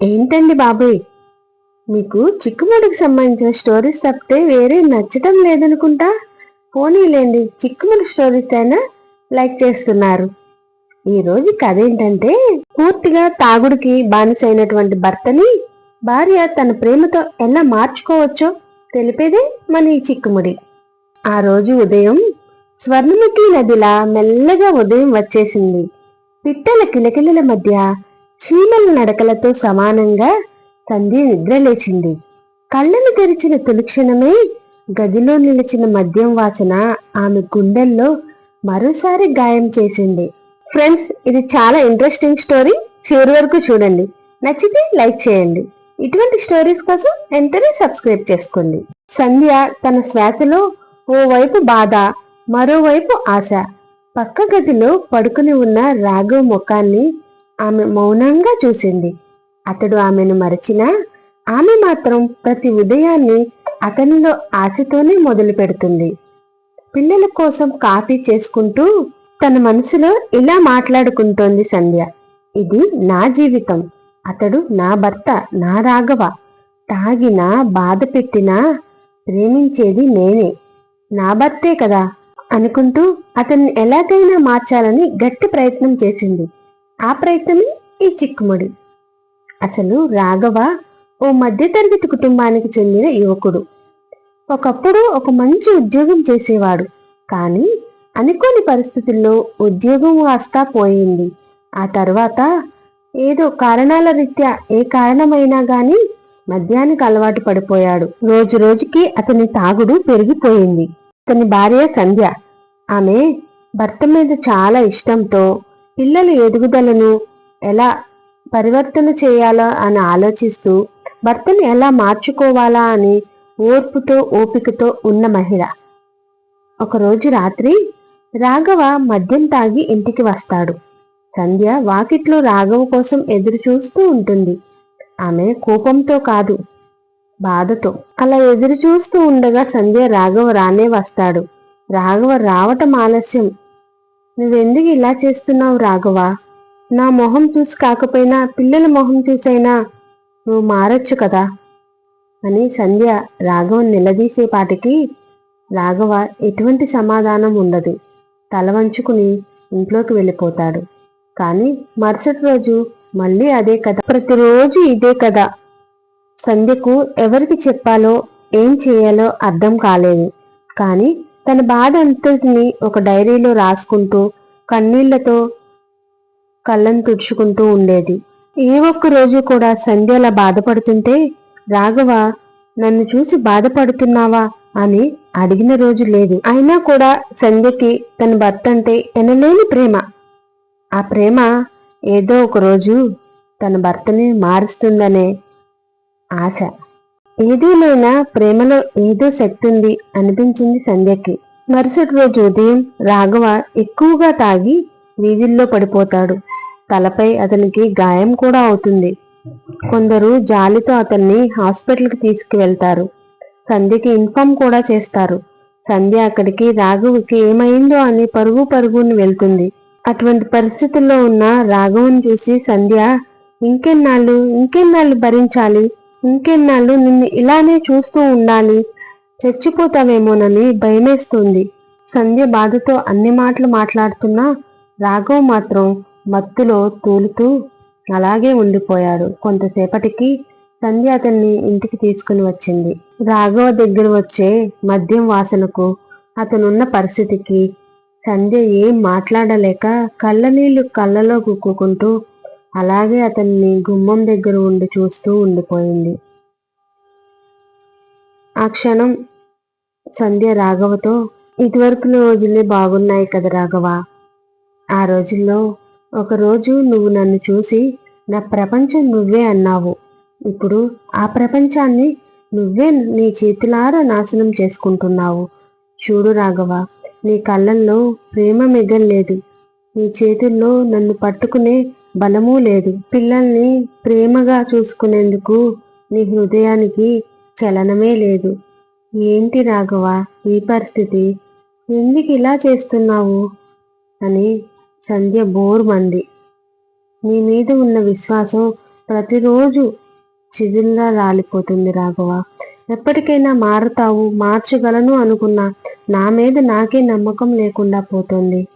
ఏంటండి బాబాయ్? మీకు చిక్కుముడికి సంబంధించిన స్టోరీస్ తప్పితే వేరే నచ్చటం లేదనుకుంటా? పోనీలేండి చిక్కుముడి స్టోరీస్ అయినా లైక్ చేస్తున్నారు. ఈ రోజు కథ ఏంటంటే పూర్తిగా తాగుడికి బానిసైనటువంటి భర్తని భార్య తన ప్రేమతో ఎలా మార్చుకోవచ్చో తెలిపేదే మన ఈ చిక్కుముడి. ఆ రోజు ఉదయం స్వర్ణముఖి నదిలా మెల్లగా ఉదయం వచ్చేసింది. పిట్టల కిలకిలల మధ్య చీమల నడకలతో సమానంగా సంధ్య నిద్రలేచింది కళ్ళను తెరిచిన తొలిక్షణమే గదిలో నిలిచిన మద్యం వాసన ఆమె గుండెల్లో మరోసారి గాయం చేసింది. ఫ్రెండ్స్ ఇది చాలా ఇంట్రెస్టింగ్ స్టోరీ. చివరి వరకు చూడండి. నచ్చితే లైక్ చేయండి. ఇటువంటి స్టోరీస్ కోసం వెంటనే సబ్స్క్రైబ్ చేసుకోండి. సంధ్య తన శ్వాసలో ఓవైపు బాధ మరోవైపు ఆశ. పక్క గదిలో పడుకుని ఉన్న రాఘవ్ ముఖాన్ని ఆమె మౌనంగా చూసింది. అతడు ఆమెను మరచినా ఆమె మాత్రం ప్రతి ఉదయాన్ని అతనిలో ఆశతోనే మొదలు పెడుతుంది పిల్లల కోసం కాఫీ చేసుకుంటూ తన మనసులో ఇలా మాట్లాడుకుంటోంది సంధ్య. ఇది నా జీవితం. అతడు నా భర్త నా రాఘవ. తాగినా బాధ పెట్టినా ప్రేమించేది నేనే. నా భర్తే కదా అనుకుంటూ అతన్ని ఎలాగైనా మార్చాలని గట్టి ప్రయత్నం చేసింది. ఆ ప్రయత్నమే ఈ చిక్కుముడి. అసలు రాఘవ ఓ మధ్యతరగతి కుటుంబానికి చెందిన యువకుడు. ఒకప్పుడు ఒక మంచి ఉద్యోగం చేసేవాడు. కానీ అనుకోని పరిస్థితుల్లో ఉద్యోగం వాస్తా పోయింది. ఆ తర్వాత ఏదో కారణాల రీత్యా ఏ కారణమైనా గాని మద్యానికి అలవాటు పడిపోయాడు. రోజు రోజుకి అతని తాగుడు పెరిగిపోయింది. అతని భార్య సంధ్య. ఆమె భర్త మీద చాలా ఇష్టంతో పిల్లల ఎదుగుదలను ఎలా పరివర్తన చేయాలా అని ఆలోచిస్తూ భర్తను ఎలా మార్చుకోవాలా అని ఓర్పుతో ఓపికతో ఉన్న మహిళ. ఒకరోజు రాత్రి రాఘవ మద్యం తాగి ఇంటికి వస్తాడు. సంధ్య వాకిట్లో రాఘవ కోసం ఎదురు చూస్తూ ఉంటుంది. ఆమె కోపంతో కాదు బాధతో. అలా ఎదురు చూస్తూ ఉండగా సంధ్య రాఘవ రానే వస్తాడు. రాఘవ రావటం ఆలస్యం. నువ్వెందుకు ఇలా చేస్తున్నావు రాఘవ? నా మొహం చూసి కాకపోయినా పిల్లల మొహం చూసైనా నువ్వు మారచ్చు కదా? అని సంధ్య రాఘవన్ నిలదీసేపాటికి రాఘవ ఎటువంటి సమాధానం ఉండదు. తల వంచుకుని ఇంట్లోకి వెళ్ళిపోతాడు. కానీ మరుసటి రోజు మళ్ళీ అదే కథ. ప్రతిరోజు ఇదే కథ. సంధ్యకు ఎవరికి చెప్పాలో ఏం చేయాలో అర్థం కాలేదు. కానీ తన బాధ అంతటిని ఒక డైరీలో రాసుకుంటూ కన్నీళ్ళతో కళ్ళను తుడుచుకుంటూ ఉండేది. ఏ ఒక్క రోజు కూడా సంధ్య అలా బాధపడుతుంటే రాఘవ నన్ను చూసి బాధపడుతున్నావా? అని అడిగిన రోజు లేదు. అయినా కూడా సంధ్యకి తన భర్త అంటే ఎనలేని ప్రేమ. ఆ ప్రేమ ఏదో ఒక రోజు తన భర్తని మారుస్తుందనే ఆశ. ఏదేమైనా ప్రేమలో ఏదో శక్తి ఉంది అనిపించింది సంధ్యకి. మరుసటి రోజు ఉదయం రాఘవ ఎక్కువగా తాగి వీధుల్లో పడిపోతాడు. తలపై అతనికి గాయం కూడా అవుతుంది. కొందరు జాలితో అతన్ని హాస్పిటల్కి తీసుకువెళ్తారు. సంధ్యకి ఇన్ఫామ్ కూడా చేస్తారు. సంధ్య అక్కడికి రాఘవకి ఏమైందో అని పరుగు పరుగుని వెళ్తుంది. అటువంటి పరిస్థితుల్లో ఉన్న రాఘవుని చూసి సంధ్య ఇంకెన్నాళ్ళు ఇంకెన్నాళ్ళు భరించాలి? ఇంకెన్నాళ్ళు నిన్ను ఇలానే చూస్తూ ఉండాలి. చచ్చిపోతావేమోనని భయమేస్తుంది. సంధ్య బాధతో అన్ని మాటలు మాట్లాడుతున్నా రాఘవ్ మాత్రం మత్తులో తూలుతూ అలాగే ఉండిపోయాడు. కొంతసేపటికి సంధ్య అతన్ని ఇంటికి తీసుకుని వచ్చింది. రాఘవ దగ్గర వచ్చే మద్యం వాసనకు అతనున్న పరిస్థితికి సంధ్య ఏం మాట్లాడలేక కళ్ళనీళ్ళు కళ్ళలో కుక్కుకుంటూ అలాగే అతన్ని గుమ్మం దగ్గర ఉండి చూస్తూ ఉండిపోయింది. ఆ క్షణం సంధ్య రాఘవతో ఇదివరకు రోజులే బాగున్నాయి కదా రాఘవ. ఆ రోజుల్లో ఒకరోజు నువ్వు నన్ను చూసి నా ప్రపంచం నువ్వే అన్నావు. ఇప్పుడు ఆ ప్రపంచాన్ని నువ్వే నీ చేతులారా నాశనం చేసుకుంటున్నావు. చూడు రాఘవ నీ కళ్ళల్లో ప్రేమ మిగల్లేదు. నీ చేతుల్లో నన్ను పట్టుకునే బలమూ లేదు. పిల్లల్ని ప్రేమగా చూసుకునేందుకు నీ హృదయానికి చలనమే లేదు. ఏంటి రాఘవ ఈ పరిస్థితి? ఎందుకు ఇలా చేస్తున్నావు? అని సంధ్య బోర్ మంది నీ మీద ఉన్న విశ్వాసం ప్రతిరోజు చిదిల్లా రాలిపోతుంది రాఘవ. ఎప్పటికైనా మారుతావు మార్చగలను అనుకున్నా నా మీద నాకే నమ్మకం లేకుండా పోతుంది.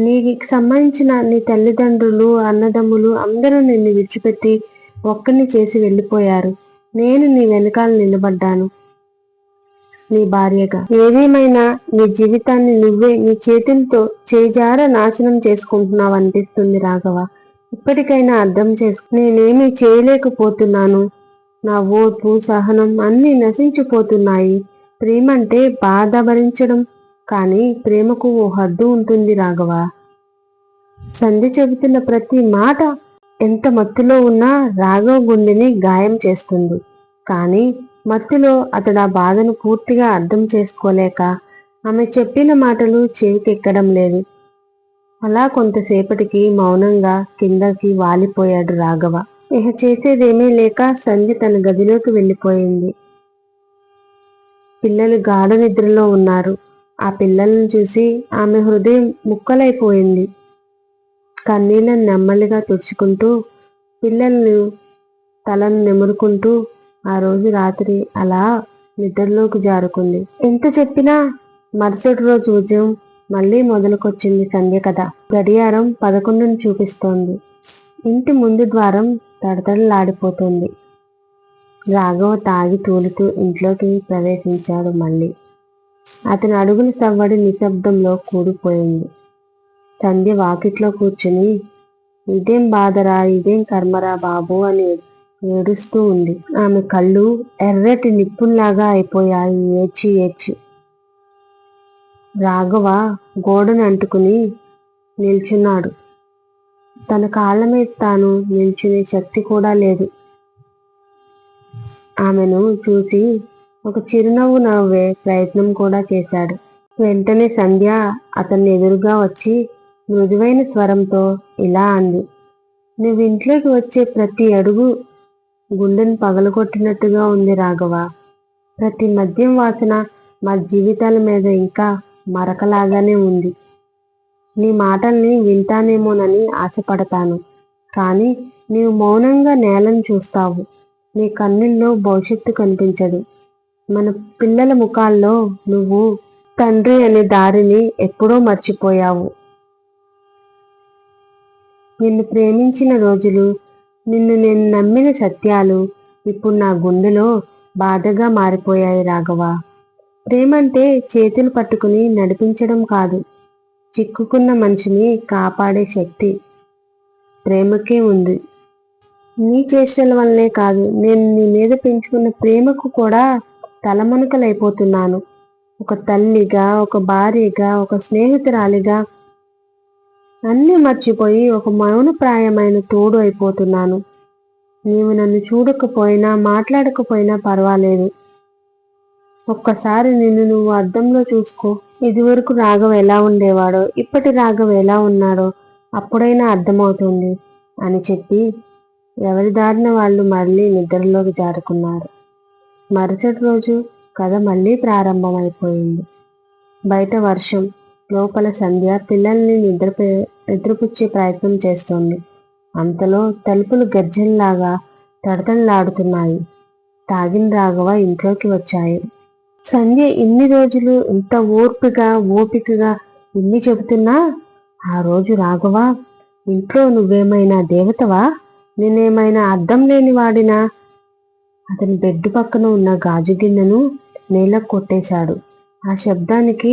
నీకు సంబంధించిన నీ తల్లిదండ్రులు అన్నదమ్ములు అందరూ నిన్ను విడిచిపెట్టి ఒక్కరిని చేసి వెళ్ళిపోయారు. నేను నీ వెనకాల నిలబడ్డాను. నీ భార్యగా. ఏదేమైనా నీ జీవితాన్ని నువ్వే నీ చేతులతో చేజార నాశనం చేసుకుంటున్నావు అనిపిస్తుంది రాఘవ. ఇప్పటికైనా అర్థం చేసుకు. నేనేమీ చేయలేకపోతున్నాను. నా ఓర్పు సహనం అన్నీ నశించిపోతున్నాయి. ప్రేమ అంటే బాధ భరించడం కానీ ప్రేమకు ఓ హద్దు ఉంటుంది రాఘవ. సంధి చెబుతున్న ప్రతి మాట ఎంత మత్తులో ఉన్నా రాఘవ గుండెని గాయం చేస్తుంది. కానీ మత్తులో అతడు ఆ బాధను పూర్తిగా అర్థం చేసుకోలేక ఆమె చెప్పిన మాటలు చెవికెక్కడం లేదు. అలా కొంతసేపటికి మౌనంగా కిందకి వాలిపోయాడు రాఘవ. ఇహ చేసేదేమీ లేక సంధ్య తన గదిలోకి వెళ్ళిపోయింది. పిల్లలు గాఢ నిద్రలో ఉన్నారు. ఆ పిల్లలను చూసి ఆమె హృదయం ముక్కలైపోయింది. కన్నీళ్ళను నెమ్మదిగా తుడుచుకుంటూ పిల్లలను తలను నెమురుకుంటూ ఆ రోజు రాత్రి అలా నిద్రలోకి జారుకుంది. ఎంత చెప్పినా మరుసటి రోజు ఉదయం మళ్ళీ మొదలుకొచ్చింది సంధ్య కథ. గడియారం పదకొండును చూపిస్తోంది. ఇంటి ముందు ద్వారం తడతడలాడిపోతుంది. రాఘవ తాగి తూలుతూ ఇంట్లోకి ప్రవేశించాడు మళ్ళీ. అతని అడుగుల సవ్వడి నిశ్శబ్దంలో కూడిపోయింది. సంధ్య వాకిట్లో కూర్చుని ఇదేం బాధరా ఇదేం కర్మరా బాబు అని ఏడుస్తూ ఉంది. ఆమె కళ్ళు ఎర్రటి నిప్పుల్లాగా అయిపోయాయి. ఏడ్చి ఏడ్చి. రాఘవ గోడను అంటుకుని నిల్చున్నాడు. తన కాళ్ళ మీద తాను నిల్చునే శక్తి కూడా లేదు. ఆమెను చూసి ఒక చిరునవ్వు నవ్వే ప్రయత్నం కూడా చేశాడు. వెంటనే సంధ్య అతన్ని ఎదురుగా వచ్చి మృదువైన స్వరంతో ఇలా అంది. నువ్వు ఇంట్లోకి వచ్చే ప్రతి అడుగు గుండెను పగలగొట్టినట్టుగా ఉంది రాఘవ. ప్రతి మద్యం వాసన మా జీవితాల మీద ఇంకా మరకలాగానే ఉంది. నీ మాటల్ని వింటానేమోనని ఆశపడతాను. కానీ నీవు మౌనంగా నేలను చూస్తావు. నీ కన్నుల్లో భవిష్యత్తు కనిపించదు. మన పిల్లల ముఖాల్లో నువ్వు తండ్రి అనే దారిని ఎప్పుడో మర్చిపోయావు. నిన్ను ప్రేమించిన రోజులు నిన్ను నేను నమ్మిన సత్యాలు ఇప్పుడు నా గుండెలో బాధగా మారిపోయాయి రాఘవ. ప్రేమంటే చేతులు పట్టుకుని నడిపించడం కాదు చిక్కుకున్న మనిషిని కాపాడే శక్తి ప్రేమకే ఉంది. నీ చేష్టల వల్లనే కాదు నేను నీ మీద పెంచుకున్న ప్రేమకు కూడా తలమనుకలైపోతున్నాను ఒక తల్లిగా ఒక భార్యగా ఒక స్నేహితురాలిగా అన్నీ మర్చిపోయి ఒక మౌనప్రాయమైన తోడు అయిపోతున్నాను. నీవు నన్ను చూడకపోయినా మాట్లాడకపోయినా పర్వాలేదు. ఒక్కసారి నిన్ను నువ్వు అద్దంలో చూసుకో. ఇదివరకు రాఘవ ఎలా ఉండేవాడో ఇప్పటి రాఘవ ఎలా ఉన్నాడో అప్పుడైనా అర్థమవుతుంది అని చెప్పి ఎవరి దారిన వాళ్ళు మళ్ళీ నిద్రలోకి జారుకున్నారు. మరుసటి రోజు కథ మళ్ళీ ప్రారంభమైపోయింది. బయట వర్షం లోపల సంధ్య పిల్లల్ని నిద్ర నిద్రపుచ్చే ప్రయత్నం చేస్తోంది. అంతలో తలుపులు గర్జనలాగా తడతడలాడుతున్నాయి. తాగిన రాఘవ ఇంట్లోకి వచ్చాయి. సంధ్య ఇన్ని రోజులు ఇంత ఓర్పుగా ఓపికగా ఇన్ని చెబుతున్నా? ఆ రోజు రాఘవ ఇంట్లో నువ్వేమైనా దేవతవా? నేనేమైనా అర్థం లేని వాడినా? అతని బెడ్ పక్కన ఉన్న గాజు గిన్నెను నేల కొట్టేశాడు. ఆ శబ్దానికి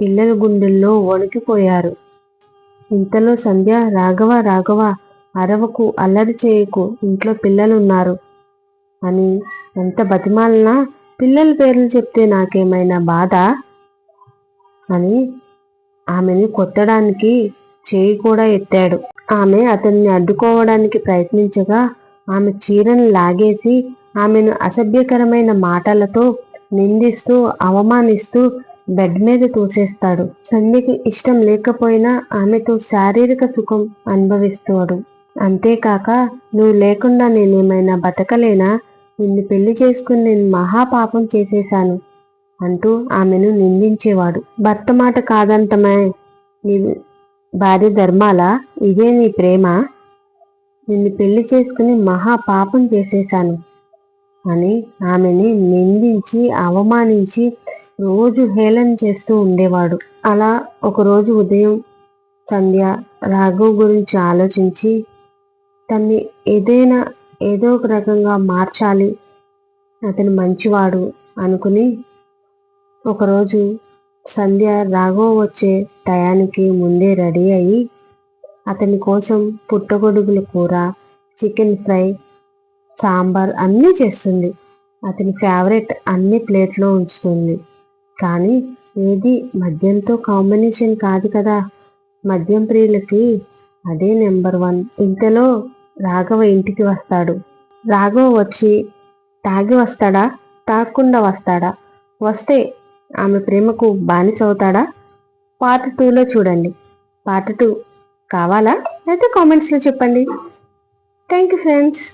పిల్లల గుండెల్లో వణికిపోయారు. ఇంతలో సంధ్య రాఘవ రాఘవ అరవకు అల్లరి చేయకు ఇంట్లో పిల్లలున్నారు అని ఎంత బతిమాలనా? పిల్లల పేర్లు చెప్తే నాకేమైనా బాధ అని ఆమెని కొట్టడానికి చేయి కూడా ఎత్తాడు. ఆమె అతన్ని అడ్డుకోవడానికి ప్రయత్నించగా ఆమె చీరను లాగేసి ఆమెను అసభ్యకరమైన మాటలతో నిందిస్తూ అవమానిస్తూ బెడ్ మీద తోసేస్తాడు. సంధ్యకి ఇష్టం లేకపోయినా ఆమెతో శారీరక సుఖం అనుభవిస్తాడు. అంతేకాక నువ్వు లేకుండా నేనేమైనా బతకలేనా? నిన్ను పెళ్ళి చేసుకుని నేను మహాపాపం చేసేశాను అంటూ ఆమెను నిందించేవాడు. భర్త మాట కాదంటమే నీ భార్య ధర్మాల? ఇదే నీ ప్రేమ? నిన్ను పెళ్ళి చేసుకుని మహా పాపం చేసేశాను. అని ఆమెని నిందించి అవమానించి రోజు హేళన చేస్తూ ఉండేవాడు. అలా ఒకరోజు ఉదయం సంధ్య రాఘవ్ గురించి ఆలోచించి తన్ని ఏదైనా ఏదో ఒక రకంగా మార్చాలి. అతను మంచివాడు అనుకుని ఒకరోజు సంధ్య రాఘవ్ వచ్చే టయానికి ముందే రెడీ అయ్యి అతని కోసం పుట్టగొడుగుల కూర చికెన్ ఫ్రై సాంబార్ అన్నీ చేస్తుంది. అతని ఫేవరెట్ అన్ని ప్లేట్లో ఉంచుతుంది. కానీ ఏది మద్యంతో కాంబినేషన్ కాదు కదా. మద్యం ప్రియులకి అదే నెంబర్ వన్ ఇంతలో రాఘవ ఇంటికి వస్తాడు. రాఘవ వచ్చి తాగి వస్తాడా? తాగకుండా వస్తాడా? వస్తే ఆమె ప్రేమకు బానిస అవుతాడా? పార్ట్ టూలో చూడండి. పార్ట్ టూ కావాలా? అయితే కామెంట్స్లో చెప్పండి. Thank you friends